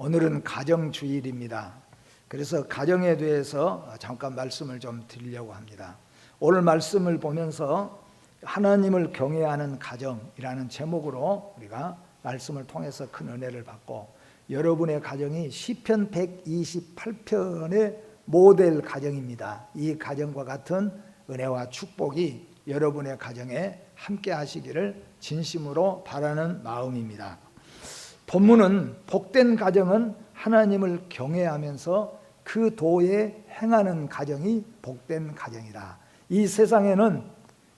오늘은 가정 주일입니다. 그래서 가정에 대해서 잠깐 말씀을 좀 드리려고 합니다. 오늘 말씀을 보면서 하나님을 경외하는 가정이라는 제목으로 우리가 말씀을 통해서 큰 은혜를 받고 여러분의 가정이 시편 128편의 모델 가정입니다. 이 가정과 같은 은혜와 축복이 여러분의 가정에 함께 하시기를 진심으로 바라는 마음입니다. 본문은 복된 가정은 하나님을 경외하면서 그 도에 행하는 가정이 복된 가정이다. 이 세상에는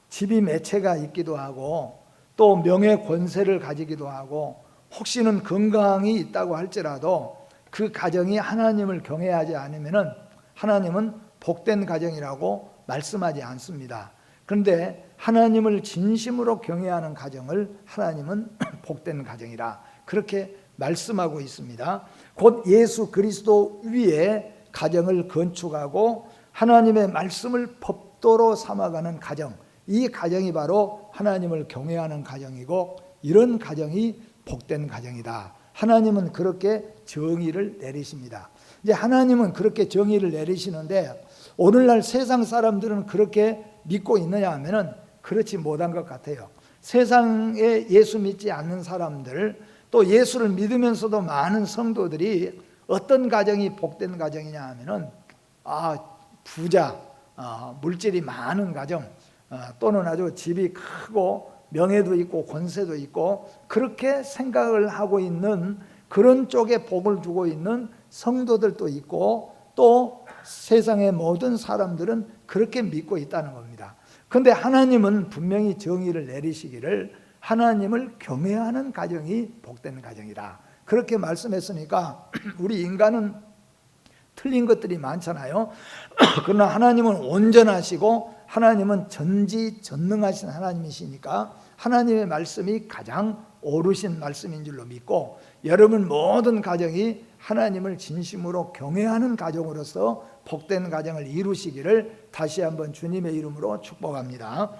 집이 매체가 있기도 하고 또 명예 권세를 가지기도 하고 혹시는 건강이 있다고 할지라도 그 가정이 하나님을 경외하지 않으면은 하나님은 복된 가정이라고 말씀하지 않습니다. 그런데 하나님을 진심으로 경외하는 가정을 하나님은 복된 가정이라 그렇게 말씀하고 있습니다. 곧 예수 그리스도 위에 가정을 건축하고 하나님의 말씀을 법도로 삼아가는 가정. 이 가정이 바로 하나님을 경외하는 가정이고 이런 가정이 복된 가정이다. 하나님은 그렇게 정의를 내리십니다. 이제 하나님은 그렇게 정의를 내리시는데 오늘날 세상 사람들은 그렇게 믿고 있느냐 하면은 그렇지 못한 것 같아요. 세상에 예수 믿지 않는 사람들 또 예수를 믿으면서도 많은 성도들이 어떤 가정이 복된 가정이냐 하면은 아 부자 아, 물질이 많은 가정 아, 또는 아주 집이 크고 명예도 있고 권세도 있고 그렇게 생각을 하고 있는 그런 쪽에 복을 두고 있는 성도들도 있고 또 세상의 모든 사람들은 그렇게 믿고 있다는 겁니다. 그런데 하나님은 분명히 정의를 내리시기를 하나님을 경외하는 가정이 복된 가정이다. 그렇게 말씀했으니까 우리 인간은 틀린 것들이 많잖아요. 그러나 하나님은 온전하시고 하나님은 전지전능하신 하나님이시니까 하나님의 말씀이 가장 옳으신 말씀인 줄로 믿고 여러분 모든 가정이 하나님을 진심으로 경외하는 가정으로서 복된 가정을 이루시기를 다시 한번 주님의 이름으로 축복합니다.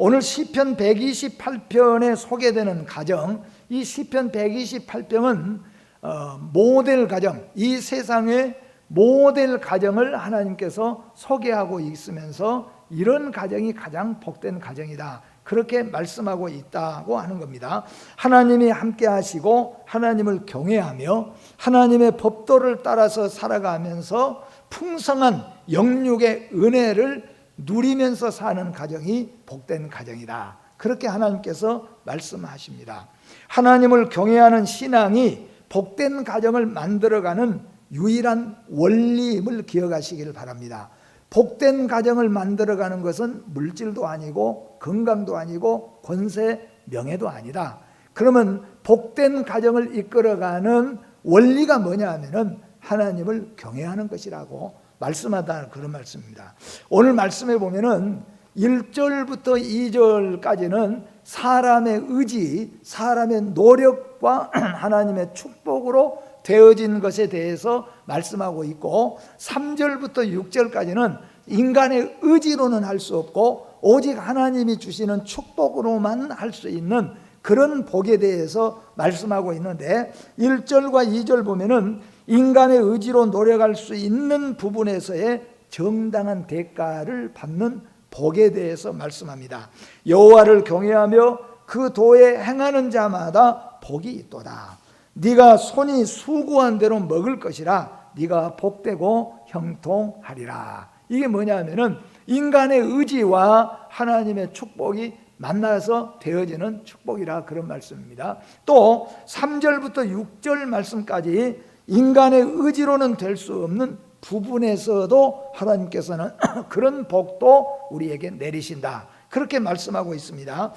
오늘 시편 128편에 소개되는 가정, 이 시편 128편은 어, 모델 가정, 이 세상의 모델 가정을 하나님께서 소개하고 있으면서 이런 가정이 가장 복된 가정이다. 그렇게 말씀하고 있다고 하는 겁니다. 하나님이 함께 하시고 하나님을 경외하며 하나님의 법도를 따라서 살아가면서 풍성한 영육의 은혜를 누리면서 사는 가정이 복된 가정이다. 그렇게 하나님께서 말씀하십니다. 하나님을 경외하는 신앙이 복된 가정을 만들어가는 유일한 원리임을 기억하시기를 바랍니다. 복된 가정을 만들어가는 것은 물질도 아니고 건강도 아니고 권세, 명예도 아니다. 그러면 복된 가정을 이끌어가는 원리가 뭐냐 하면은 하나님을 경외하는 것이라고 말씀하다 그런 말씀입니다. 오늘 말씀에 보면은 1절부터 2절까지는 사람의 의지, 사람의 노력과 하나님의 축복으로 되어진 것에 대해서 말씀하고 있고 3절부터 6절까지는 인간의 의지로는 할 수 없고 오직 하나님이 주시는 축복으로만 할 수 있는 그런 복에 대해서 말씀하고 있는데 1절과 2절 보면은 인간의 의지로 노력할 수 있는 부분에서의 정당한 대가를 받는 복에 대해서 말씀합니다. 여호와를 경외하며 그 도에 행하는 자마다 복이 있도다. 네가 손이 수고한 대로 먹을 것이라 네가 복되고 형통하리라. 이게 뭐냐면은 인간의 의지와 하나님의 축복이 만나서 되어지는 축복이라 그런 말씀입니다. 또 3절부터 6절 말씀까지 인간의 의지로는 될 수 없는 부분에서도 하나님께서는 그런 복도 우리에게 내리신다. 그렇게 말씀하고 있습니다.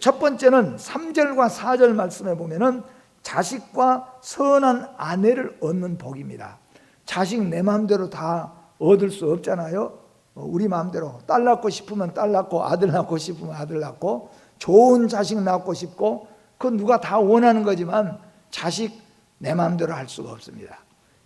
첫 번째는 3절과 4절 말씀에 보면은 자식과 선한 아내를 얻는 복입니다. 자식 내 마음대로 다 얻을 수 없잖아요. 우리 마음대로 딸 낳고 싶으면 딸 낳고 아들 낳고 싶으면 아들 낳고 좋은 자식 낳고 싶고 그건 누가 다 원하는 거지만 자식 내 마음대로 할 수가 없습니다.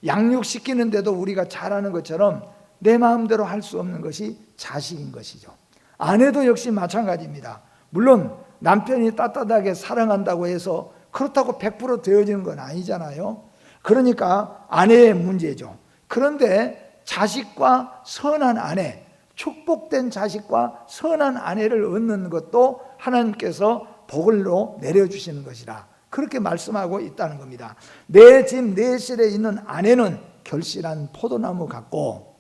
양육시키는데도 우리가 잘하는 것처럼 내 마음대로 할 수 없는 것이 자식인 것이죠. 아내도 역시 마찬가지입니다. 물론 남편이 따뜻하게 사랑한다고 해서 그렇다고 100% 되어지는 건 아니잖아요. 그러니까 아내의 문제죠. 그런데 자식과 선한 아내, 축복된 자식과 선한 아내를 얻는 것도 하나님께서 복을로 내려주시는 것이라. 그렇게 말씀하고 있다는 겁니다. 내 집 내실에 있는 아내는 결실한 포도나무 같고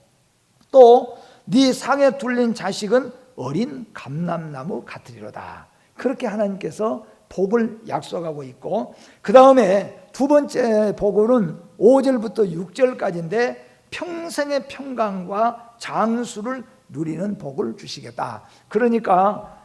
또 네 상에 둘린 자식은 어린 감람나무 같으리로다. 그렇게 하나님께서 복을 약속하고 있고 그 다음에 두 번째 복은 5절부터 6절까지인데 평생의 평강과 장수를 누리는 복을 주시겠다. 그러니까 어,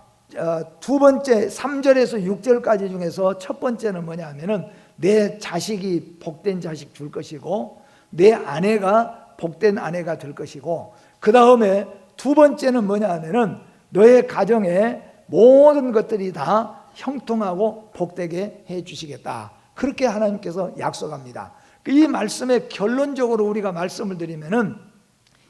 두 번째 3절에서 6절까지 중에서 첫 번째는 뭐냐면은 내 자식이 복된 자식 줄 것이고 내 아내가 복된 아내가 될 것이고 그 다음에 두 번째는 뭐냐면은 너의 가정에 모든 것들이 다 형통하고 복되게 해 주시겠다. 그렇게 하나님께서 약속합니다. 이 말씀의 결론적으로 우리가 말씀을 드리면은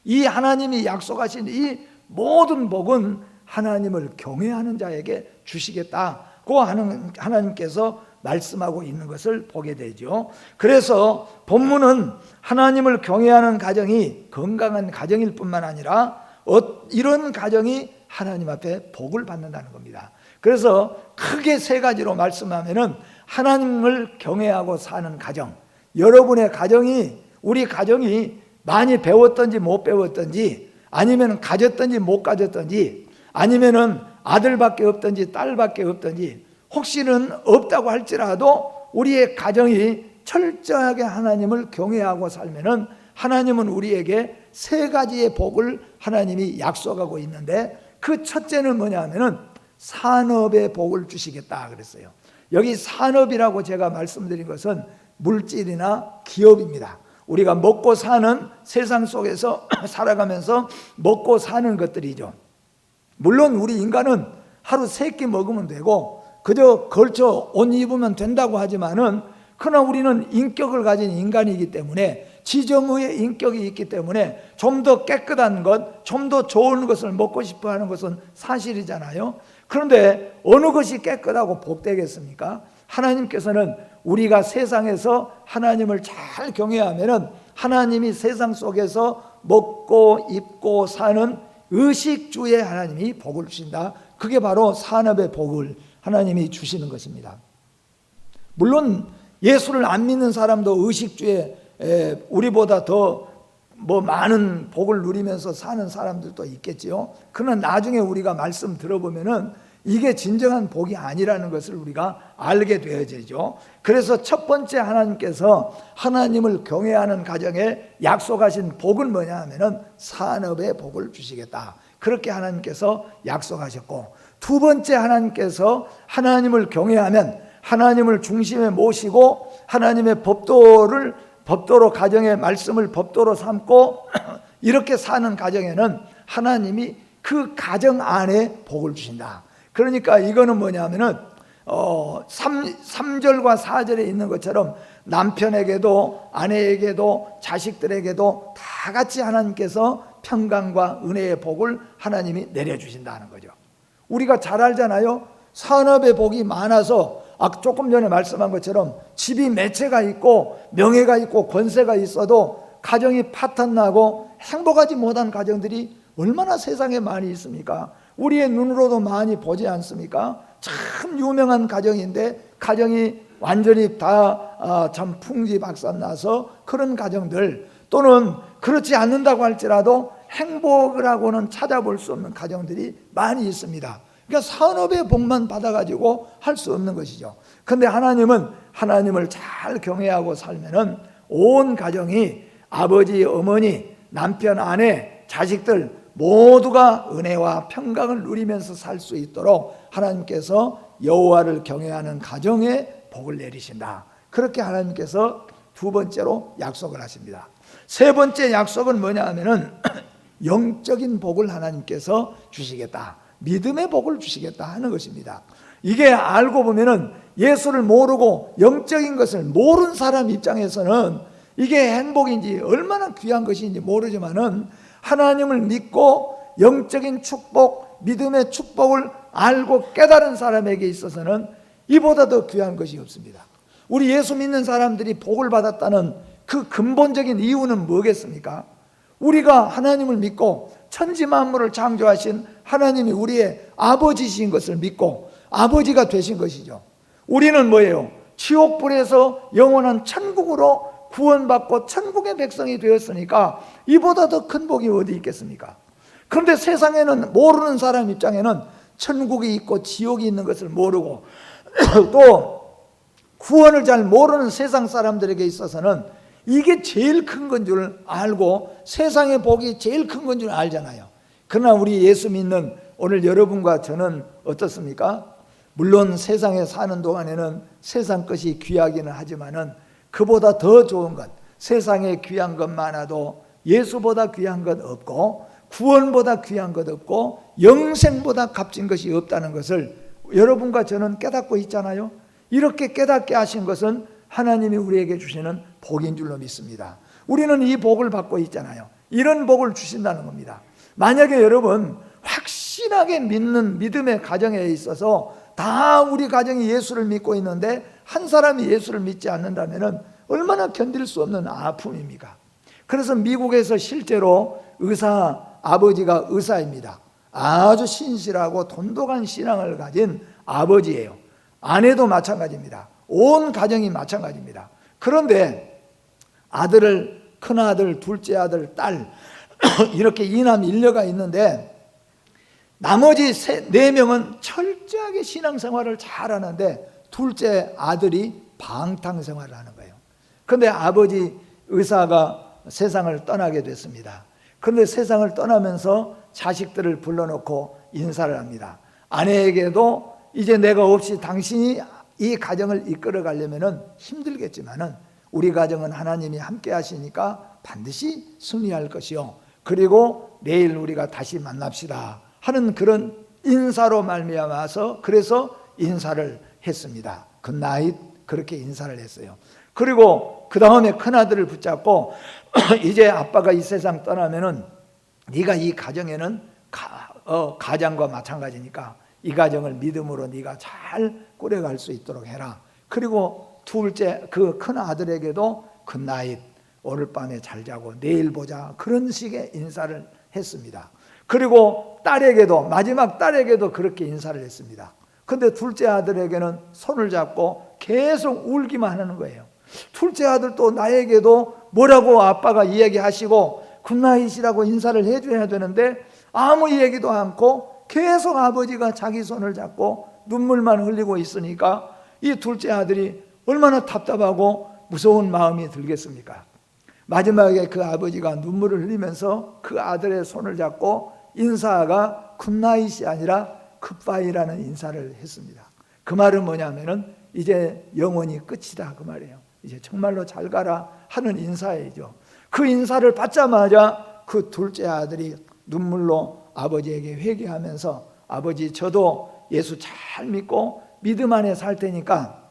이 하나님이 약속하신 이 모든 복은 하나님을 경외하는 자에게 주시겠다고 하는 하나님께서 말씀하고 있는 것을 보게 되죠. 그래서 본문은 하나님을 경외하는 가정이 건강한 가정일 뿐만 아니라 어, 이런 가정이 하나님 앞에 복을 받는다는 겁니다. 그래서 크게 세 가지로 말씀하면은 하나님을 경외하고 사는 가정. 여러분의 가정이 우리 가정이 많이 배웠던지 못 배웠던지 아니면 가졌던지 못 가졌던지 아니면은 아들밖에 없던지 딸밖에 없던지 혹시는 없다고 할지라도 우리의 가정이 철저하게 하나님을 경외하고 살면은 하나님은 우리에게 세 가지의 복을 하나님이 약속하고 있는데 그 첫째는 뭐냐면은 산업의 복을 주시겠다 그랬어요. 여기 산업이라고 제가 말씀드린 것은 물질이나 기업입니다. 우리가 먹고 사는 세상 속에서 살아가면서 먹고 사는 것들이죠. 물론 우리 인간은 하루 세 끼 먹으면 되고 그저 걸쳐 옷 입으면 된다고 하지만은 그러나 우리는 인격을 가진 인간이기 때문에 지정의 인격이 있기 때문에 좀 더 깨끗한 것, 좀 더 좋은 것을 먹고 싶어 하는 것은 사실이잖아요. 그런데 어느 것이 깨끗하고 복되겠습니까? 하나님께서는 우리가 세상에서 하나님을 잘 경외하면은 하나님이 세상 속에서 먹고 입고 사는 의식주의 하나님이 복을 주신다. 그게 바로 산업의 복을 하나님이 주시는 것입니다. 물론 예수를 안 믿는 사람도 의식주에 우리보다 더 뭐 많은 복을 누리면서 사는 사람들도 있겠지요. 그러나 나중에 우리가 말씀 들어보면은 이게 진정한 복이 아니라는 것을 우리가 알게 되어지죠. 그래서 첫 번째 하나님께서 하나님을 경외하는 가정에 약속하신 복은 뭐냐 하면은 산업의 복을 주시겠다. 그렇게 하나님께서 약속하셨고 두 번째 하나님께서 하나님을 경외하면 하나님을 중심에 모시고 하나님의 법도를 법도로 가정의 말씀을 법도로 삼고 이렇게 사는 가정에는 하나님이 그 가정 안에 복을 주신다. 그러니까 이거는 뭐냐면은 어 3, 3절과 4절에 있는 것처럼 남편에게도 아내에게도 자식들에게도 다 같이 하나님께서 평강과 은혜의 복을 하나님이 내려 주신다는 거죠. 우리가 잘 알잖아요. 산업의 복이 많아서 아, 조금 전에 말씀한 것처럼 집이 매체가 있고 명예가 있고 권세가 있어도 가정이 파탄나고 행복하지 못한 가정들이 얼마나 세상에 많이 있습니까? 우리의 눈으로도 많이 보지 않습니까? 참 유명한 가정인데 가정이 완전히 다참 아, 풍지박산나서 그런 가정들 또는 그렇지 않는다고 할지라도 행복을 하고는 찾아볼 수 없는 가정들이 많이 있습니다. 그러니까 산업의 복만 받아가지고 할 수 없는 것이죠. 근데 하나님은 하나님을 잘 경외하고 살면은 온 가정이 아버지, 어머니, 남편, 아내, 자식들 모두가 은혜와 평강을 누리면서 살 수 있도록 하나님께서 여호와를 경외하는 가정에 복을 내리신다. 그렇게 하나님께서 두 번째로 약속을 하십니다. 세 번째 약속은 뭐냐 하면은 영적인 복을 하나님께서 주시겠다. 믿음의 복을 주시겠다 하는 것입니다. 이게 알고 보면은 예수를 모르고 영적인 것을 모르는 사람 입장에서는 이게 행복인지 얼마나 귀한 것인지 모르지만은 하나님을 믿고 영적인 축복, 믿음의 축복을 알고 깨달은 사람에게 있어서는 이보다 더 귀한 것이 없습니다. 우리 예수 믿는 사람들이 복을 받았다는 그 근본적인 이유는 뭐겠습니까? 우리가 하나님을 믿고 천지 만물을 창조하신 하나님이 우리의 아버지신 것을 믿고 아버지가 되신 것이죠. 우리는 뭐예요? 지옥불에서 영원한 천국으로 구원받고 천국의 백성이 되었으니까 이보다 더 큰 복이 어디 있겠습니까? 그런데 세상에는 모르는 사람 입장에는 천국이 있고 지옥이 있는 것을 모르고 또 구원을 잘 모르는 세상 사람들에게 있어서는 이게 제일 큰 건 줄 알고 세상의 복이 제일 큰 건 줄 알잖아요. 그러나 우리 예수 믿는 오늘 여러분과 저는 어떻습니까? 물론 세상에 사는 동안에는 세상 것이 귀하기는 하지만은 그보다 더 좋은 것, 세상에 귀한 것 많아도 예수보다 귀한 것 없고 구원보다 귀한 것 없고 영생보다 값진 것이 없다는 것을 여러분과 저는 깨닫고 있잖아요. 이렇게 깨닫게 하신 것은 하나님이 우리에게 주시는 복인 줄로 믿습니다. 우리는 이 복을 받고 있잖아요. 이런 복을 주신다는 겁니다. 만약에 여러분 확실하게 믿는 믿음의 가정에 있어서 다 우리 가정이 예수를 믿고 있는데 한 사람이 예수를 믿지 않는다면 얼마나 견딜 수 없는 아픔입니까? 그래서 미국에서 실제로 의사 아버지가 의사입니다. 아주 신실하고 돈독한 신앙을 가진 아버지예요. 아내도 마찬가지입니다. 온 가정이 마찬가지입니다. 그런데 아들을 큰 아들, 둘째 아들, 딸 이렇게 이남 일녀가 있는데 나머지 세, 네 명은 철저하게 신앙생활을 잘 하는데 둘째 아들이 방탕 생활을 하는 거예요. 그런데 아버지 의사가 세상을 떠나게 됐습니다. 그런데 세상을 떠나면서 자식들을 불러놓고 인사를 합니다. 아내에게도 이제 내가 없이 당신이 이 가정을 이끌어 가려면 힘들겠지만은 우리 가정은 하나님이 함께 하시니까 반드시 승리할 것이요. 그리고 내일 우리가 다시 만납시다. 하는 그런 인사로 말미암아서 그래서 인사를 했습니다. 그 나이 그렇게 인사를 했어요. 그리고 그 다음에 큰 아들을 붙잡고 이제 아빠가 이 세상 떠나면은 네가 이 가정에는 가, 어, 가장과 마찬가지니까 이 가정을 믿음으로 네가 잘 꾸려갈 수 있도록 해라. 그리고 둘째 그 큰 아들에게도 그 나이 오늘 밤에 잘 자고 내일 보자 그런 식의 인사를 했습니다. 그리고 딸에게도 마지막 딸에게도 그렇게 인사를 했습니다. 근데 둘째 아들에게는 손을 잡고 계속 울기만 하는 거예요. 둘째 아들 또 나에게도 뭐라고 아빠가 이야기하시고 굿나잇이라고 인사를 해줘야 되는데 아무 얘기도 않고 계속 아버지가 자기 손을 잡고 눈물만 흘리고 있으니까 이 둘째 아들이 얼마나 답답하고 무서운 마음이 들겠습니까? 마지막에 그 아버지가 눈물을 흘리면서 그 아들의 손을 잡고 인사가 굿나잇이 아니라 굿바이라는 인사를 했습니다. 그 말은 뭐냐면은 이제 영원히 끝이다 그 말이에요. 이제 정말로 잘 가라 하는 인사이죠. 그 인사를 받자마자 그 둘째 아들이 눈물로 아버지에게 회개하면서 아버지 저도 예수 잘 믿고 믿음 안에 살 테니까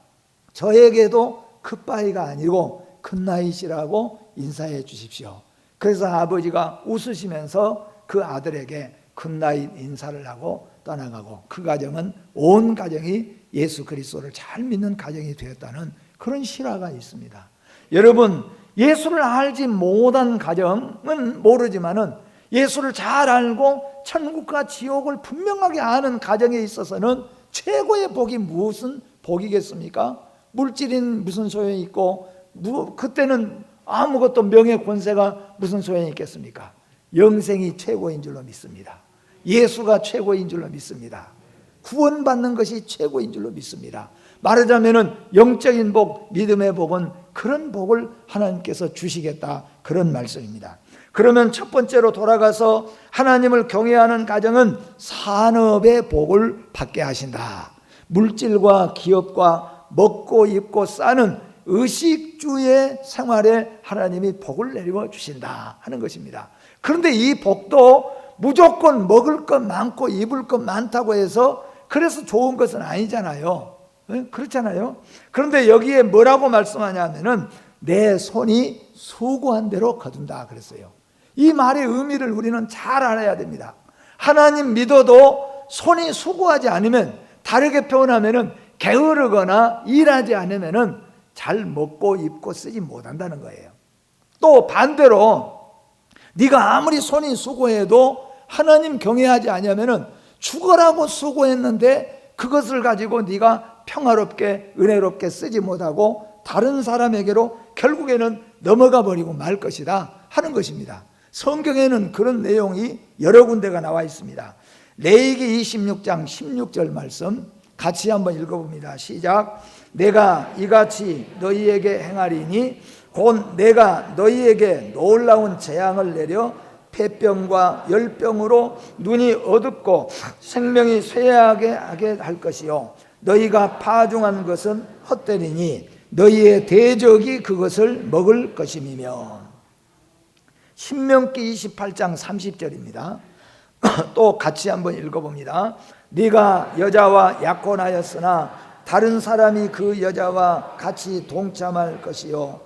저에게도 굿바이가 아니고 굿나잇이라고 인사해 주십시오. 그래서 아버지가 웃으시면서 그 아들에게 굿나잇 인사를 하고 떠나가고 그 가정은 온 가정이 예수 그리스도를 잘 믿는 가정이 되었다는 그런 실화가 있습니다. 여러분 예수를 알지 못한 가정은 모르지만은 예수를 잘 알고 천국과 지옥을 분명하게 아는 가정에 있어서는 최고의 복이 무슨 복이겠습니까? 물질인 무슨 소용이 있고 그때는 아무것도 명예 권세가 무슨 소용이 있겠습니까? 영생이 최고인 줄로 믿습니다. 예수가 최고인 줄로 믿습니다. 구원받는 것이 최고인 줄로 믿습니다. 말하자면은 영적인 복, 믿음의 복은 그런 복을 하나님께서 주시겠다 그런 말씀입니다. 그러면 첫 번째로 돌아가서 하나님을 경외하는 가정은 산업의 복을 받게 하신다. 물질과 기업과 먹고 입고 싸는 의식주의 생활에 하나님이 복을 내려 주신다 하는 것입니다. 그런데 이 복도 무조건 먹을 것 많고 입을 것 많다고 해서 그래서 좋은 것은 아니잖아요. 그렇잖아요. 그런데 여기에 뭐라고 말씀하냐면은 내 손이 수고한 대로 거둔다 그랬어요. 이 말의 의미를 우리는 잘 알아야 됩니다. 하나님 믿어도 손이 수고하지 않으면 다르게 표현하면은 게으르거나 일하지 않으면은 잘 먹고 입고 쓰지 못한다는 거예요. 또 반대로 네가 아무리 손이 수고해도 하나님 경외하지 아니하면은 죽어라고 수고했는데 그것을 가지고 네가 평화롭게 은혜롭게 쓰지 못하고 다른 사람에게로 결국에는 넘어가 버리고 말 것이다 하는 것입니다. 성경에는 그런 내용이 여러 군데가 나와 있습니다. 레이기 26장 16절 말씀 같이 한번 읽어봅니다. 시작. 내가 이같이 너희에게 행하리니 곧 내가 너희에게 놀라운 재앙을 내려 폐병과 열병으로 눈이 어둡고 생명이 쇠하게 하게 할 것이요 너희가 파종한 것은 헛되리니 너희의 대적이 그것을 먹을 것임이며 신명기 28장 30절입니다. 또 같이 한번 읽어봅니다. 네가 여자와 약혼하였으나 다른 사람이 그 여자와 같이 동참할 것이요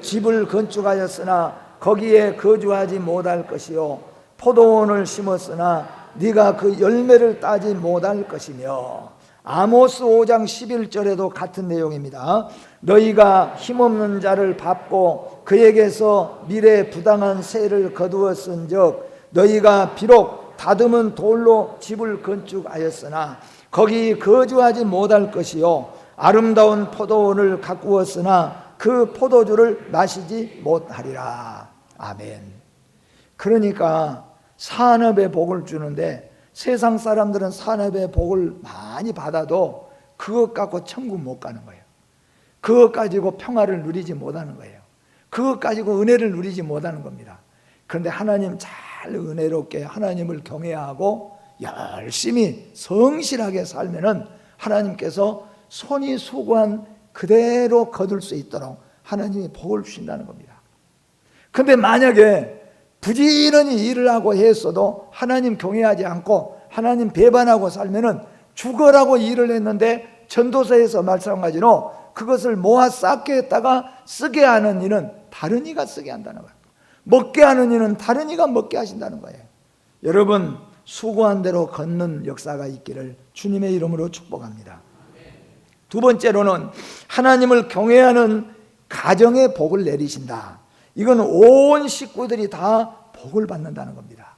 집을 건축하였으나 거기에 거주하지 못할 것이요 포도원을 심었으나 네가 그 열매를 따지 못할 것이며 아모스 5장 11절에도 같은 내용입니다. 너희가 힘없는 자를 밟고 그에게서 미래 부당한 세를 거두었은즉 너희가 비록 다듬은 돌로 집을 건축하였으나 거기 거주하지 못할 것이요 아름다운 포도원을 가꾸었으나 그 포도주를 마시지 못하리라. 아멘. 그러니까 산업에 복을 주는데 세상 사람들은 산업의 복을 많이 받아도 그것 갖고 천국 못 가는 거예요. 그것 가지고 평화를 누리지 못하는 거예요. 그것 가지고 은혜를 누리지 못하는 겁니다. 그런데 하나님 잘 은혜롭게 하나님을 경외하고 열심히 성실하게 살면은 하나님께서 손이 수고한 그대로 거둘 수 있도록 하나님이 복을 주신다는 겁니다. 근데 만약에 부지런히 일을 하고 했어도 하나님 경외하지 않고 하나님 배반하고 살면은 죽어라고 일을 했는데 전도서에서 말씀하지로 그것을 모아 쌓게 했다가 쓰게 하는 이는 다른 이가 쓰게 한다는 거예요. 먹게 하는 이는 다른 이가 먹게 하신다는 거예요. 여러분 수고한 대로 걷는 역사가 있기를 주님의 이름으로 축복합니다. 두 번째로는 하나님을 경외하는 가정에 복을 내리신다. 이건 온 식구들이 다 복을 받는다는 겁니다.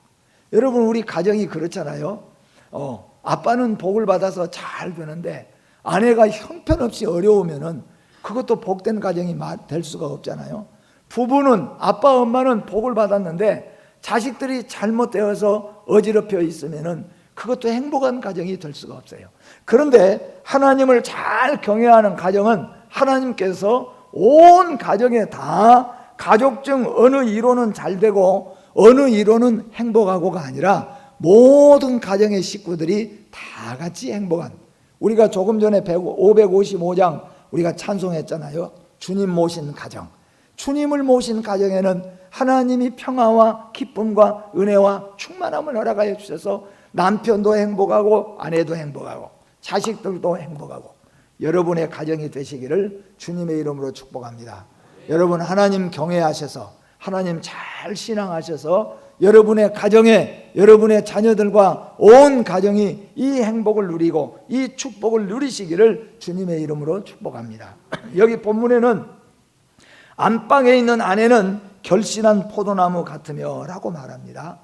여러분 우리 가정이 그렇잖아요. 어, 아빠는 복을 받아서 잘 되는데 아내가 형편없이 어려우면은 그것도 복된 가정이 될 수가 없잖아요. 부부는 아빠 엄마는 복을 받았는데 자식들이 잘못되어서 어지럽혀 있으면은 그것도 행복한 가정이 될 수가 없어요. 그런데 하나님을 잘 경외하는 가정은 하나님께서 온 가정에 다 가족 중 어느 이론은 잘 되고 어느 이론은 행복하고가 아니라 모든 가정의 식구들이 다 같이 행복한 우리가 조금 전에 555장 우리가 찬송했잖아요. 주님 모신 가정. 주님을 모신 가정에는 하나님이 평화와 기쁨과 은혜와 충만함을 허락하여 주셔서 남편도 행복하고 아내도 행복하고 자식들도 행복하고 여러분의 가정이 되시기를 주님의 이름으로 축복합니다. 여러분 하나님 경외하셔서 하나님 잘 신앙하셔서 여러분의 가정에 여러분의 자녀들과 온 가정이 이 행복을 누리고 이 축복을 누리시기를 주님의 이름으로 축복합니다. 여기 본문에는 안방에 있는 아내는 결신한 포도나무 같으며라고 말합니다.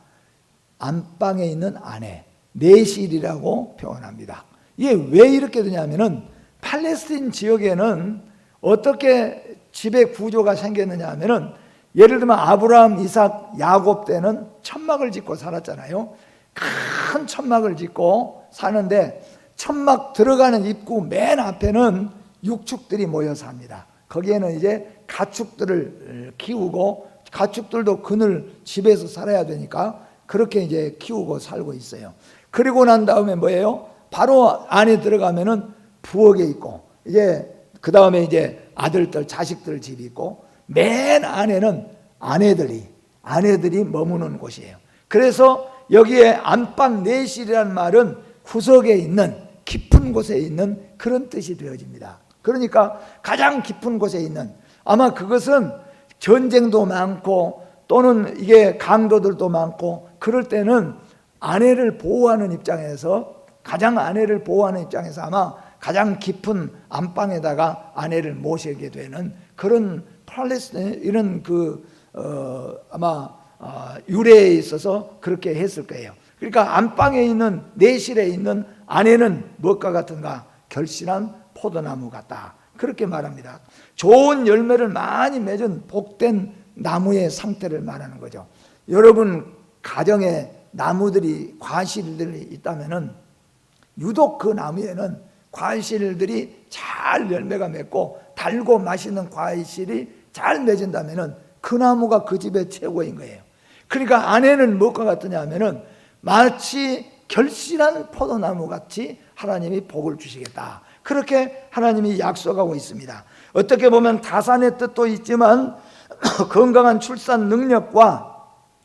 안방에 있는 아내 내실이라고 표현합니다. 이게 왜 이렇게 되냐면은 팔레스틴 지역에는 어떻게 집의 구조가 생겼느냐 하면은 예를 들면 아브라함, 이삭, 야곱 때는 천막을 짓고 살았잖아요. 큰 천막을 짓고 사는데 천막 들어가는 입구 맨 앞에는 육축들이 모여 삽니다. 거기에는 이제 가축들을 키우고 가축들도 그늘 집에서 살아야 되니까 그렇게 이제 키우고 살고 있어요. 그리고 난 다음에 뭐예요? 바로 안에 들어가면은 부엌에 있고 이제 그 다음에 이제 아들들 자식들 집이 있고 맨 안에는 아내들이 아내들이 머무는 곳이에요. 그래서 여기에 안방 내실이라는 말은 구석에 있는 깊은 곳에 있는 그런 뜻이 되어집니다. 그러니까 가장 깊은 곳에 있는 아마 그것은 전쟁도 많고 또는 이게 강도들도 많고 그럴 때는 아내를 보호하는 입장에서 가장 아내를 보호하는 입장에서 아마 가장 깊은 안방에다가 아내를 모시게 되는 그런 팔레스타인 이런 그 어, 아마 어, 유래에 있어서 그렇게 했을 거예요. 그러니까 안방에 있는 내실에 있는 아내는 무엇과 같은가 결실한 포도나무 같다. 그렇게 말합니다. 좋은 열매를 많이 맺은 복된 나무의 상태를 말하는 거죠. 여러분 가정에 나무들이 과실들이 있다면은 유독 그 나무에는 과실들이 잘 열매가 맺고 달고 맛있는 과실이 잘 맺은다면은 그 나무가 그 집의 최고인 거예요. 그러니까 아내는 무엇과 같으냐면은 마치 결실한 포도나무 같이 하나님이 복을 주시겠다. 그렇게 하나님이 약속하고 있습니다. 어떻게 보면 다산의 뜻도 있지만 건강한 출산 능력과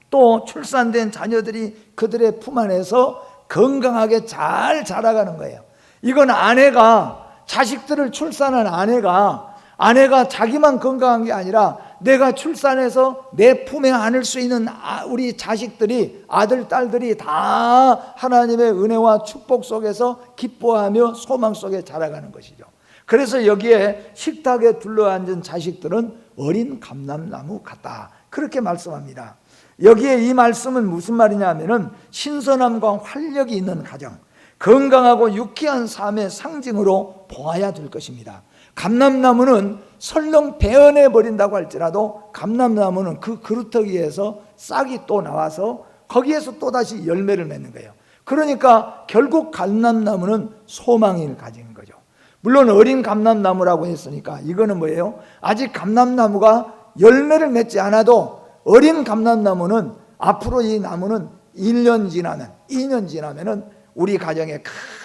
또 출산된 자녀들이 그들의 품 안에서 건강하게 잘 자라가는 거예요. 이건 아내가 자식들을 출산한 아내가 아내가 자기만 건강한 게 아니라 내가 출산해서 내 품에 안을 수 있는 아- 우리 자식들이 아들 딸들이 다 하나님의 은혜와 축복 속에서 기뻐하며 소망 속에 자라가는 것이죠. 그래서 여기에 식탁에 둘러앉은 자식들은 어린 감람나무 같다. 그렇게 말씀합니다. 여기에 이 말씀은 무슨 말이냐면은 신선함과 활력이 있는 가정, 건강하고 유쾌한 삶의 상징으로 보아야 될 것입니다. 감람나무는 설령 베어내 버린다고 할지라도 감람나무는 그 그루터기에서 싹이 또 나와서 거기에서 또 다시 열매를 맺는 거예요. 그러니까 결국 감람나무는 소망을 가진 거죠. 물론 어린 감람나무라고 했으니까 이거는 뭐예요? 아직 감람나무가 열매를 맺지 않아도 어린 감람나무는 앞으로 이 나무는 1년 지나면 2년 지나면은 우리 가정에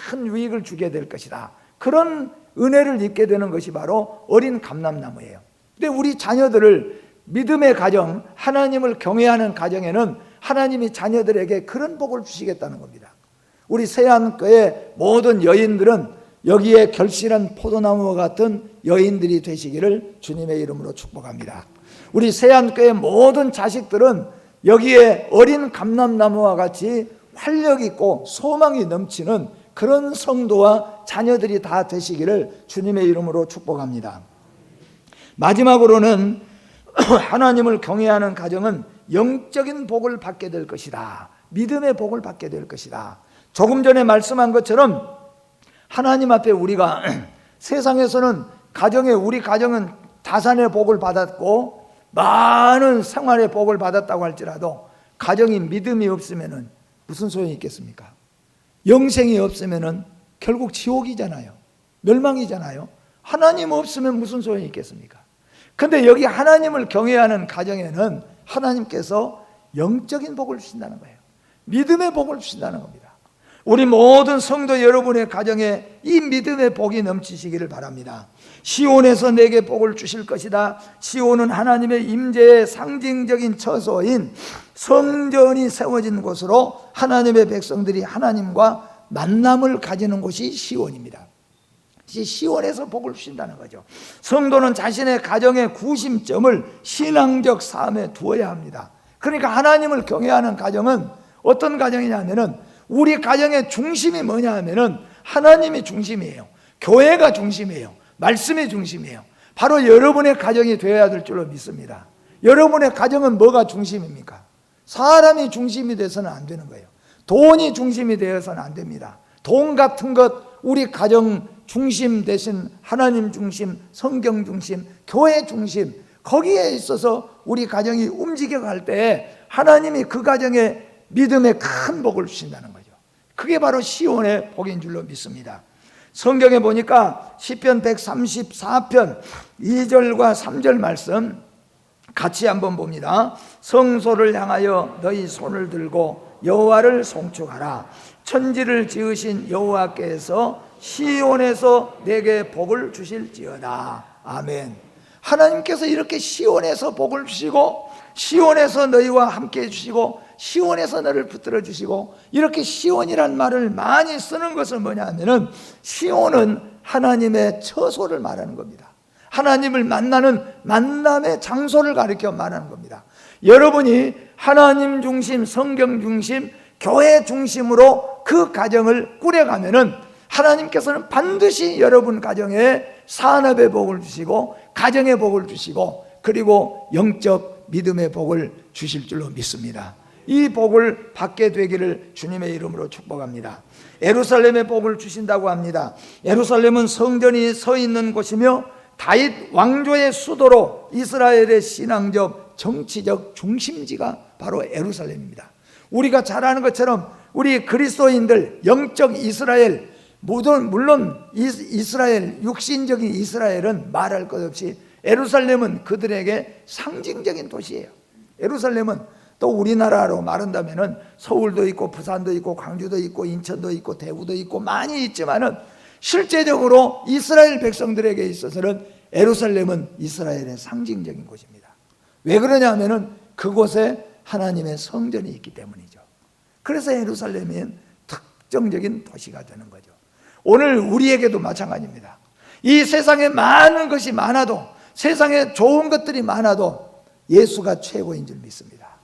큰 유익을 주게 될 것이다. 그런 은혜를 입게 되는 것이 바로 어린 감람나무예요. 근데 우리 자녀들을 믿음의 가정, 하나님을 경외하는 가정에는 하나님이 자녀들에게 그런 복을 주시겠다는 겁니다. 우리 세안교의 모든 여인들은 여기에 결실한 포도나무와 같은 여인들이 되시기를 주님의 이름으로 축복합니다. 우리 세안교의 모든 자식들은 여기에 어린 감람나무와 같이 활력 있고 소망이 넘치는 그런 성도와 자녀들이 다 되시기를 주님의 이름으로 축복합니다. 마지막으로는 하나님을 경외하는 가정은 영적인 복을 받게 될 것이다. 믿음의 복을 받게 될 것이다. 조금 전에 말씀한 것처럼 하나님 앞에 우리가 세상에서는 가정에 우리 가정은 다산의 복을 받았고 많은 생활의 복을 받았다고 할지라도 가정이 믿음이 없으면은 무슨 소용이 있겠습니까? 영생이 없으면은 결국 지옥이잖아요. 멸망이잖아요. 하나님 없으면 무슨 소용이 있겠습니까? 근데 여기 하나님을 경외하는 가정에는 하나님께서 영적인 복을 주신다는 거예요. 믿음의 복을 주신다는 겁니다. 우리 모든 성도 여러분의 가정에 이 믿음의 복이 넘치시기를 바랍니다. 시온에서 내게 복을 주실 것이다. 시온은 하나님의 임재의 상징적인 처소인 성전이 세워진 곳으로 하나님의 백성들이 하나님과 만남을 가지는 곳이 시온입니다. 시온에서 복을 주신다는 거죠. 성도는 자신의 가정의 구심점을 신앙적 삶에 두어야 합니다. 그러니까 하나님을 경외하는 가정은 어떤 가정이냐면은 우리 가정의 중심이 뭐냐 하면은 하나님이 중심이에요. 교회가 중심이에요. 말씀이 중심이에요. 바로 여러분의 가정이 되어야 될 줄로 믿습니다. 여러분의 가정은 뭐가 중심입니까? 사람이 중심이 돼서는 안 되는 거예요. 돈이 중심이 되어서는 안 됩니다. 돈 같은 것 우리 가정 중심 대신 하나님 중심, 성경 중심, 교회 중심 거기에 있어서 우리 가정이 움직여 갈 때 하나님이 그 가정에 믿음의 큰 복을 주신다는 거죠. 그게 바로 시온의 복인 줄로 믿습니다. 성경에 보니까 시편 134편 2절과 3절 말씀 같이 한번 봅니다. 성소를 향하여 너희 손을 들고 여호와를 송축하라. 천지를 지으신 여호와께서 시온에서 내게 복을 주실지어다. 아멘. 하나님께서 이렇게 시온에서 복을 주시고 시온에서 너희와 함께 해 주시고 시온에서 너를 붙들어 주시고 이렇게 시온이란 말을 많이 쓰는 것은 뭐냐면은 시온은 하나님의 처소를 말하는 겁니다. 하나님을 만나는 만남의 장소를 가리켜 말하는 겁니다. 여러분이 하나님 중심, 성경 중심, 교회 중심으로 그 가정을 꾸려가면은 하나님께서는 반드시 여러분 가정에 산업의 복을 주시고 가정의 복을 주시고 그리고 영적 믿음의 복을 주실 줄로 믿습니다. 이 복을 받게 되기를 주님의 이름으로 축복합니다. 예루살렘의 복을 주신다고 합니다. 예루살렘은 성전이 서 있는 곳이며 다윗 왕조의 수도로 이스라엘의 신앙적 정치적 중심지가 바로 예루살렘입니다. 우리가 잘 아는 것처럼 우리 그리스도인들 영적 이스라엘 물론 물론 이스라엘 육신적인 이스라엘은 말할 것 없이 예루살렘은 그들에게 상징적인 도시예요. 예루살렘은 또 우리나라로 말한다면은 서울도 있고 부산도 있고 광주도 있고 인천도 있고 대구도 있고 많이 있지만은 실제적으로 이스라엘 백성들에게 있어서는 예루살렘은 이스라엘의 상징적인 곳입니다. 왜 그러냐면은 그곳에 하나님의 성전이 있기 때문이죠. 그래서 예루살렘은 특정적인 도시가 되는 거죠. 오늘 우리에게도 마찬가지입니다. 이 세상에 많은 것이 많아도 세상에 좋은 것들이 많아도 예수가 최고인 줄 믿습니다.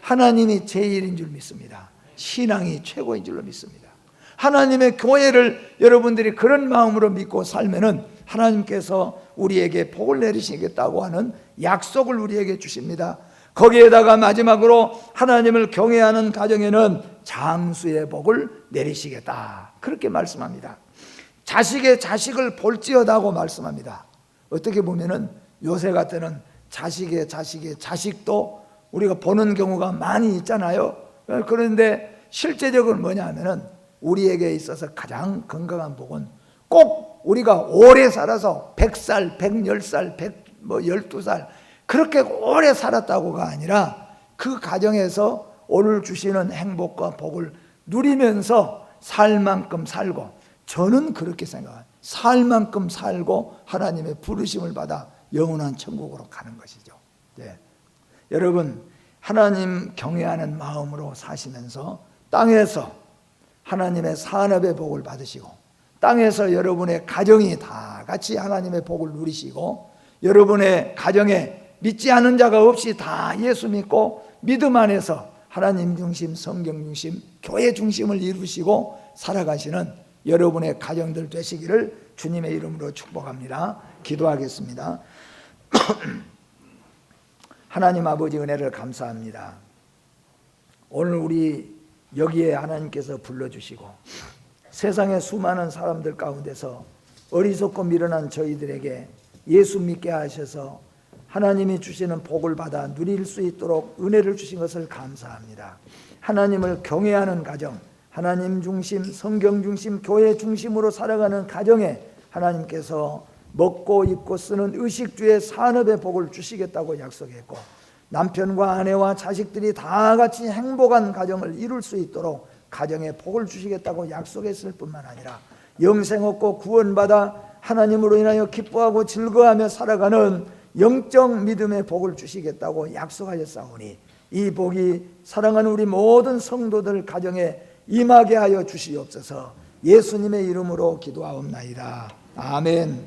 하나님이 제일인 줄 믿습니다. 신앙이 최고인 줄로 믿습니다. 하나님의 교회를 여러분들이 그런 마음으로 믿고 살면은 하나님께서 우리에게 복을 내리시겠다고 하는 약속을 우리에게 주십니다. 거기에다가 마지막으로 하나님을 경외하는 가정에는 장수의 복을 내리시겠다. 그렇게 말씀합니다. 자식의 자식을 볼지어다고 말씀합니다. 어떻게 보면은 요새 같은 자식의 자식의 자식도 우리가 보는 경우가 많이 있잖아요. 그런데 실제적으로 뭐냐 하면은 우리에게 있어서 가장 건강한 복은 꼭 우리가 오래 살아서 100살, 110살, 100, 뭐 12살 그렇게 오래 살았다고가 아니라 그 가정에서 오늘 주시는 행복과 복을 누리면서 살 만큼 살고 저는 그렇게 생각합니다. 살 만큼 살고 하나님의 부르심을 받아 영원한 천국으로 가는 것이죠. 네. 여러분 하나님 경외하는 마음으로 사시면서 땅에서 하나님의 산업의 복을 받으시고 땅에서 여러분의 가정이 다 같이 하나님의 복을 누리시고 여러분의 가정에 믿지 않은 자가 없이 다 예수 믿고 믿음 안에서 하나님 중심, 성경 중심, 교회 중심을 이루시고 살아가시는 여러분의 가정들 되시기를 주님의 이름으로 축복합니다. 기도하겠습니다. 하나님 아버지 은혜를 감사합니다. 오늘 우리 여기에 하나님께서 불러주시고 세상의 수많은 사람들 가운데서 어리석고 미련한 저희들에게 예수 믿게 하셔서 하나님이 주시는 복을 받아 누릴 수 있도록 은혜를 주신 것을 감사합니다. 하나님을 경외하는 가정, 하나님 중심, 성경 중심, 교회 중심으로 살아가는 가정에 하나님께서 먹고 입고 쓰는 의식주의 산업의 복을 주시겠다고 약속했고 남편과 아내와 자식들이 다 같이 행복한 가정을 이룰 수 있도록 가정에 복을 주시겠다고 약속했을 뿐만 아니라 영생 얻고 구원받아 하나님으로 인하여 기뻐하고 즐거워하며 살아가는 영적 믿음의 복을 주시겠다고 약속하셨사오니 이 복이 사랑하는 우리 모든 성도들 가정에 임하게 하여 주시옵소서 예수님의 이름으로 기도하옵나이다. 아멘.